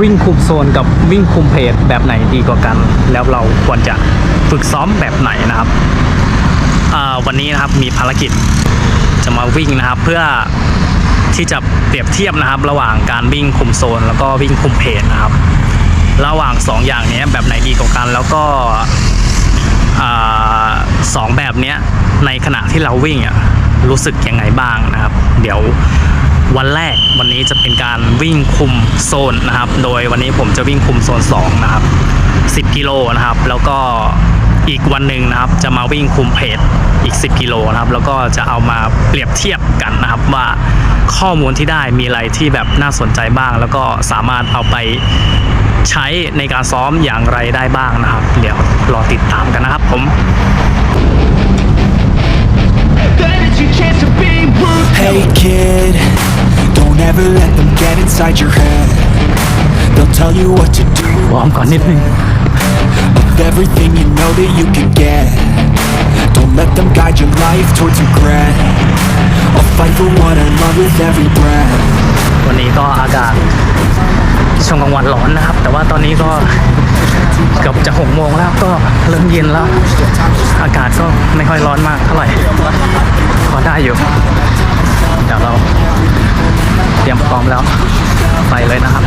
วิ่งคุมโซนกับวิ่งคุมเพจแบบไหนดีกว่ากัน แล้วเราควรจะฝึกซ้อมแบบไหนนะครับวันนี้นะครับมีภารกิจจะมาวิ่งนะครับเพื่อที่จะเปรียบเทียบนะครับ ระหว่างการวิ่งคุมโซน แล้วก็วิ่งคุมเพจนะครับ ระหว่างสองอย่างนี้แบบไหนดีกว่ากัน แล้วก็สองแบบนี้ในขณะที่เราวิ่งรู้สึกยังไงบ้างนะครับ เดี๋ยว วันแรกวันนี้จะเป็นการวิ่งคุมโซนนะครับ โดยวันนี้ผมจะวิ่งคุมโซน2นะครับ 10 กิโลนะครับ แล้วก็อีกวันหนึ่งนะครับ จะมาวิ่งคุมเพจอีก 10 กิโลนะครับ แล้วก็จะเอามาเปรียบเทียบกันนะครับว่าข้อมูลที่ได้มีอะไรที่แบบน่าสนใจบ้าง แล้วก็สามารถเอาไปใช้ในการซ้อมอย่างไรได้บ้างนะครับ เดี๋ยวรอติดตามกันนะครับผม Hey kid, don't ever let them get inside your head. They'll tell you what to do วอร์มก่อนนิดนึง of everything you know that you can get. Don't let them guide your life towards regret. I'll fight for what I love with every breath. วันนี้ก็อากาศช่วงกลางวันร้อนนะครับ แต่ว่าตอนนี้ก็เกือบจะหกโมงแล้วก็เริ่มเย็นแล้ว อากาศก็ไม่ค่อยร้อนมากเท่าไหร่พอได้อยู่ เดี๋ยวเรา เตรียมพร้อมแล้ว ไปเลยนะครับ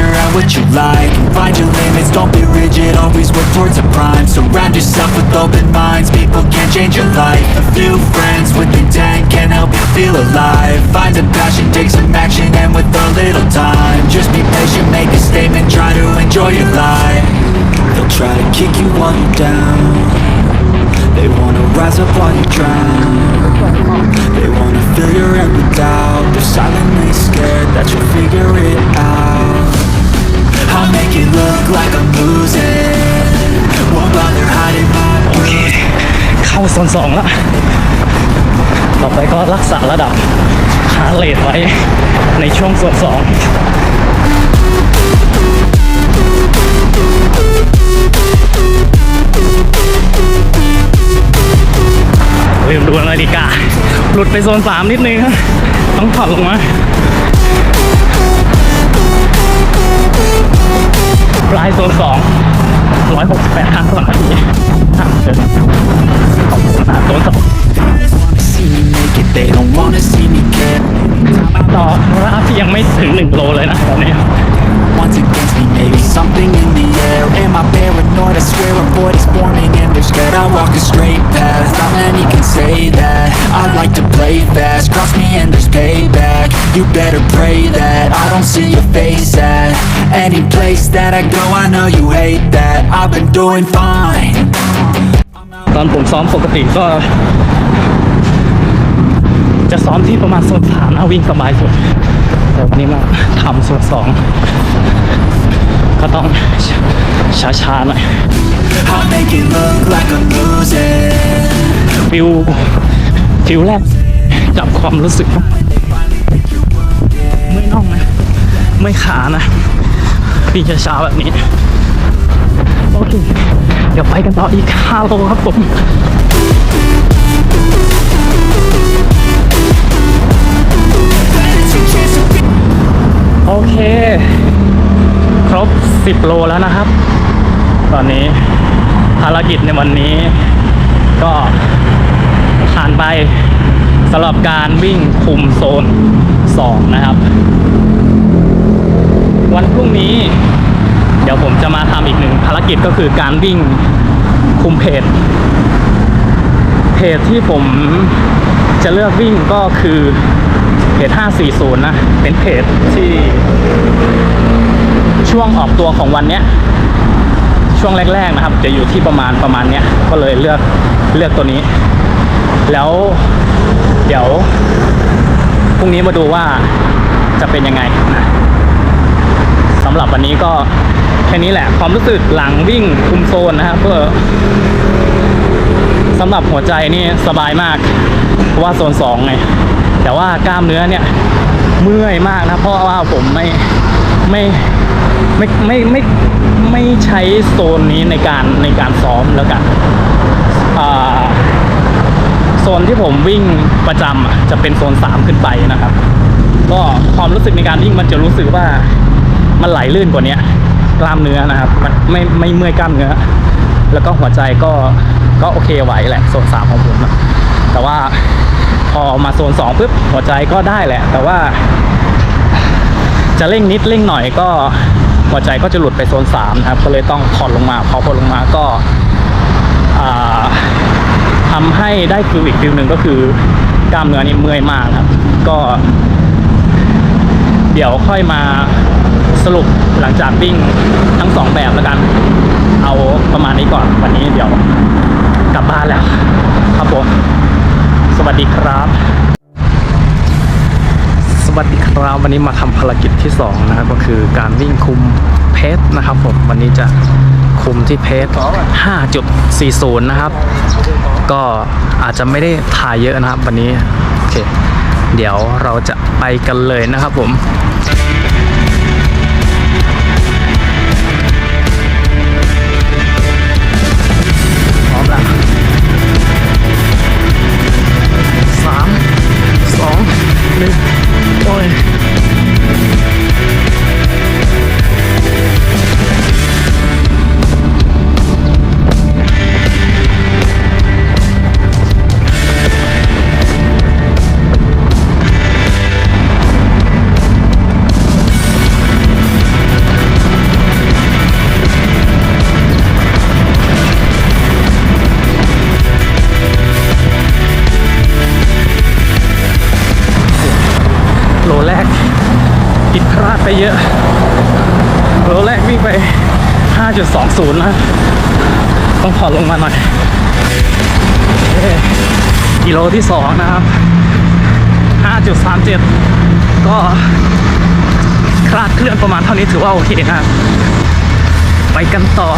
Figure out what you like and find your limits. Don't be rigid, always work towards a prime. Surround yourself with open minds. People can change your life. A few friends with intent can help you feel alive. Find a passion, take some action, and with a little time, just be patient, make a statement, try to enjoy your life. They'll try to kick you while you're down. They wanna rise up while you drown. They wanna fill your head with doubt. They're silently scared that you'll figure it out. I'll make it look like I'm losing. Won't bother hiding my โอเค เข้าโซนสองล้วต่อไปก็รักษาระดับฮาร์เรทไว้ในช่วงโซนสอง ลืมดูนาฬิกา หลุดไปโซนสามนิดนึงครับต้องถอดลงมาปลายโซนสองร้อยหกสิบแปดครั้งต่อนาทีทางเดินขอบคุณนะโซนสองต่อราที่ยังไม่ถึงหนึ่งโลเลยนะตอนนี้ You better pray that I don't see your face at any place that I go. I know you hate that. I've been doing fine. ตอนผมซ้อมปกติก็ จะซ้อมที่ประมาณโซนสามนะวิ่งสบายสุด แต่วันนี้มาทำโซนสองก็ต้องช้าๆหน่อย I'll make it look like I'm losing. ฟิลฟิลแรกจับความรู้สึก ไม่ขานะวิ่งช้าๆแบบนี้ โอเค เดี๋ยวไปกันต่ออีก5โลครับผมโอเค ครบ 10 โลแล้วนะครับ ตอนนี้ภารกิจในวันนี้ ก็ผ่านไปสำหรับการวิ่งคุมโซน 2 นะครับ วันพรุ่งนี้ เดี๋ยวผมจะมาทำอีกหนึ่งภารกิจก็คือการวิ่งคุมเพจเพจที่ผมจะเลือกวิ่งก็คือเพจ540 นะ เป็นเพจที่ช่วงออกตัวของวันเนี้ยช่วงแรก ๆนะครับ จะอยู่ที่ประมาณประมาณเนี้ยก็เลยเลือกเลือกตัวนี้ แล้วเดี๋ยวพรุ่งนี้มาดูว่าจะเป็นยังไงนะ วันนี้ก็แค่นี้แหละ ความรู้สึกหลังวิ่งคุมโซนนะครับเพื่อสำหรับหัวใจนี่สบายมากเพราะว่าโซนสองไงแต่ว่ากล้ามเนื้อเนี่ยเมื่อยมากนะเพราะว่าผมไม่ไม่ไม่ไม่ไม่ไม่ใช้โซนนี้ในการในการซ้อมแล้วกันโซนที่ผมวิ่งประจำจะเป็นโซน 3 ขึ้นไปนะครับ ก็ความรู้สึกในการวิ่งมันจะรู้สึกว่า มันไหลลื่นกว่านี้กล้ามเนื้อนะครับ มันไม่ไม่เมื่อยกล้ามเนื้อ แล้วก็หัวใจก็ก็โอเคไหวแหละโซนสามของผมนะแต่ว่าพอมาโซนสองปุ๊บหัวใจก็ได้แหละ แต่ว่า จะเร่งนิดเร่งหน่อยก็หัวใจก็จะหลุดไปโซนสามนะครับ ก็เลยต้องผ่อนลงมาพอผ่อนลงมาก็อ่าทำให้ได้ฟิลอีกฟิลหนึ่งก็คือกล้ามเนื้อนี่เมื่อยมากครับ ก็ เดี๋ยวค่อยมา สรุปหลังจากวิ่งทั้งสองแบบแล้วกัน เอาประมาณนี้ก่อนวันนี้เดี๋ยวกลับบ้านแล้ว ครับผม สวัสดีครับ สวัสดีครับวันนี้มาทำภารกิจที่2นะครับก็คือการวิ่งคุมเพจนะครับผมวันนี้จะคุมที่เพจ5.40 นะครับ ก็อาจจะไม่ได้ถ่ายเยอะนะครับ วันนี้ โอเค เดี๋ยวเราจะไปกันเลยนะครับผม ห 5.20นะ ต้องผ่อนลงมาหน่อยกิโลที่2นะครับ 5.37 ก็คลาดเคลื่อนประมาณเท่านี้ถือว่าโอเคนะครับ ไปกันต่อ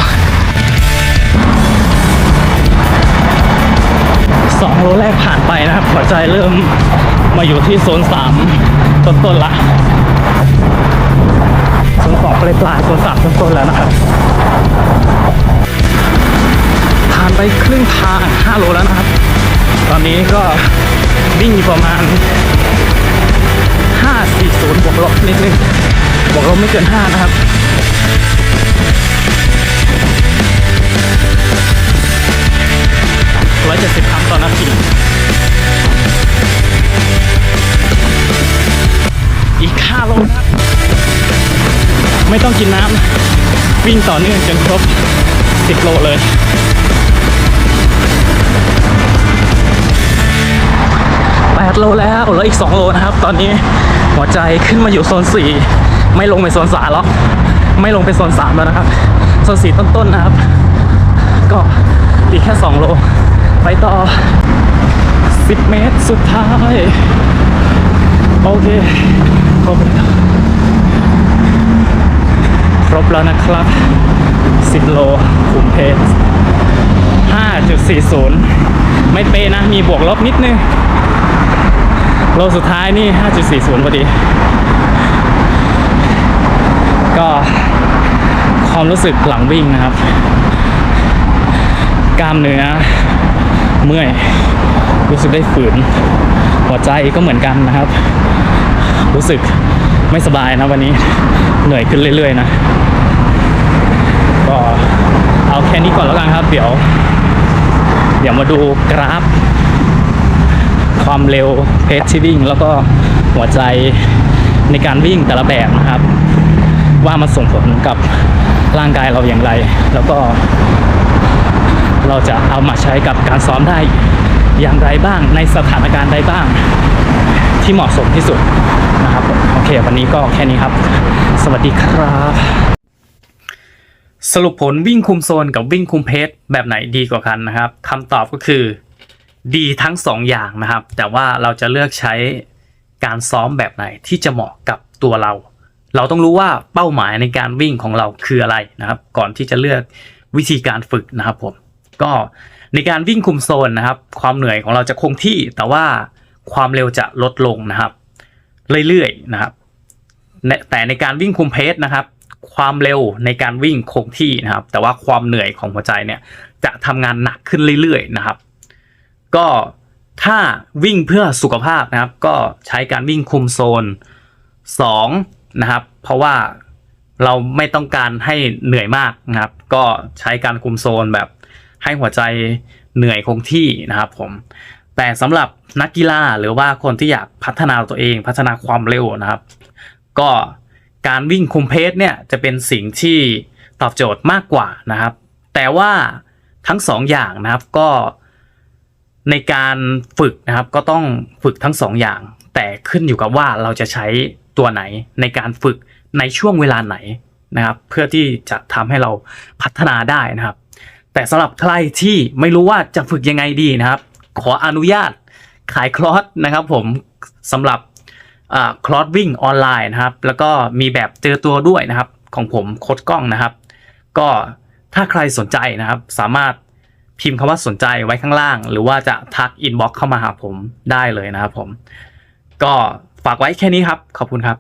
สองโลแรกผ่านไปนะครับ หัวใจเริ่มมาอยู่ที่โซนสามต้นๆละโซนสองปลายปลายโซนสามต้นๆแล้วนะ มา5โลแล้วนะครับ ตอนนี้ก็วิ่งประมาณ 540 บวกลบนิดนึงบวกลบไม่เกิน 5 นะครับร้อยเจ็ดสิบครั้งต่อนาทีอีกห้าโลครับไม่ต้องกินน้ำวิ่งต่อเนื่องจนครบสิบโลเลย โลแล้วเหลืออีกสองโลนะครับ ตอนนี้หัวใจขึ้นมาอยู่โซนสี่ไม่ลงไปโซนสามแล้วไม่ลงไปโซนสามแล้วนะครับ โซนสี่ต้นๆนะครับ ก็อีกแค่ 2 โล ไปต่อ 10 เมตรสุดท้าย โอเคครบแล้วครบแล้วนะครับ 10 โลคุมเพจ5.40 ไม่เป๊ะนะ มีบวกลบนิดนึง โลสุดท้ายนี่ 5.40พอดี ก็ความรู้สึกหลังวิ่งนะครับ กล้ามเนื้อ เมื่อย รู้สึกได้ฝืน หัวใจก็เหมือนกันนะครับ รู้สึกไม่สบายนะวันนี้ เหนื่อยขึ้นเรื่อยๆนะ ก็เอาแค่นี้ก่อนแล้วกันครับ เดี๋ยว เดี๋ยวมาดูกราฟ ความเร็วเพจที่วิ่ง แล้วก็หัวใจในการวิ่งแต่ละแบบนะครับ ว่ามันส่งผลกับร่างกายเราอย่างไร แล้วก็ เราจะเอามาใช้กับการซ้อมได้อย่างไรบ้างในสถานการณ์ใดบ้าง ที่เหมาะสมที่สุดนะครับโอเค วันนี้ก็แค่นี้ครับ สวัสดีครับ สรุปผลวิ่งคุมโซนกับวิ่งคุมเพจแบบไหนดีกว่ากันนะครับคำตอบก็คือ ดีทั้งสองอย่างนะครับ แต่ว่าเราจะเลือกใช้การซ้อมแบบไหนที่จะเหมาะกับตัวเรา เราต้องรู้ว่าเป้าหมายในการวิ่งของเราคืออะไรนะครับ ก่อนที่จะเลือกวิธีการฝึกนะครับผมก็ในการวิ่งคุมโซนนะครับ ความเหนื่อยของเราจะคงที่แต่ว่าความเร็วจะลดลงนะครับ เรื่อยๆนะครับ แต่ในการวิ่งคุมเพจนะครับ ความเร็วในการวิ่งคงที่นะครับ แต่ว่าความเหนื่อยของหัวใจเนี่ยจะทำงานหนักขึ้นเรื่อยๆนะครับ ก็ถ้าวิ่งเพื่อสุขภาพนะครับ ก็ใช้การวิ่งคุมโซน2นะครับ เพราะว่าเราไม่ต้องการให้เหนื่อยมากนะครับ ก็ใช้การคุมโซนแบบให้หัวใจเหนื่อยคงที่นะครับผม แต่สำหรับนักกีฬาหรือว่าคนที่อยากพัฒนาตัวเองพัฒนาความเร็วนะครับ ก็การวิ่งคุมเพสเนี่ยจะเป็นสิ่งที่ตอบโจทย์มากกว่านะครับ แต่ว่าทั้งสองอย่างนะครับก็ ในการฝึกนะครับก็ต้องฝึกทั้งสองอย่าง แต่ขึ้นอยู่กับว่าเราจะใช้ตัวไหนในการฝึกในช่วงเวลาไหนนะครับ เพื่อที่จะทำให้เราพัฒนาได้นะครับ แต่สำหรับใครที่ไม่รู้ว่าจะฝึกยังไงดีนะครับ ขออนุญาตขายคลอสนะครับ ผมสำหรับคลอสวิ่งออนไลน์นะครับ แล้วก็มีแบบเจอตัวด้วยนะครับ ของผมโคดกล้องนะครับ ก็ถ้าใครสนใจนะครับ สามารถ พิมพ์คำว่าสนใจไว้ข้างล่าง หรือว่าจะทักอินบ็อกเข้ามาหาผมได้เลยนะครับผม ก็ฝากไว้แค่นี้ครับ ขอบคุณครับ